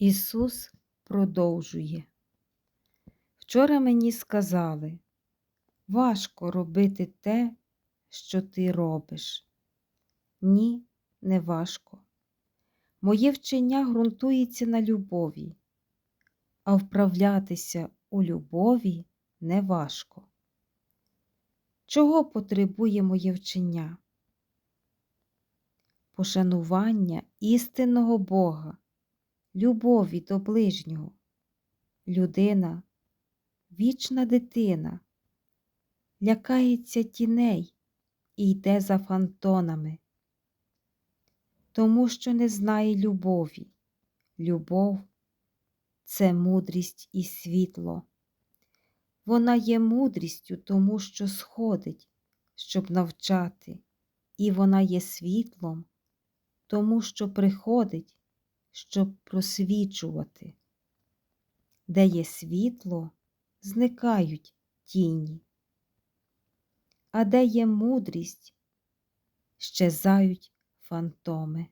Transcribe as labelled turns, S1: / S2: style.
S1: Ісус продовжує. Вчора мені сказали, важко робити те, що ти робиш. Ні, не важко. Моє вчення ґрунтується на любові, а вправлятися у любові не важко. Чого потребує моє вчення? Пошанування істинного Бога, любові до ближнього. Людина, вічна дитина, лякається тіней і йде за фантонами, тому що не знає любові. Любов це мудрість і світло. Вона є мудрістю, тому що сходить, щоб навчати, і вона є світлом, тому що приходить, щоб просвічувати. Де є світло, зникають тіні, а де є мудрість, щезають фантоми.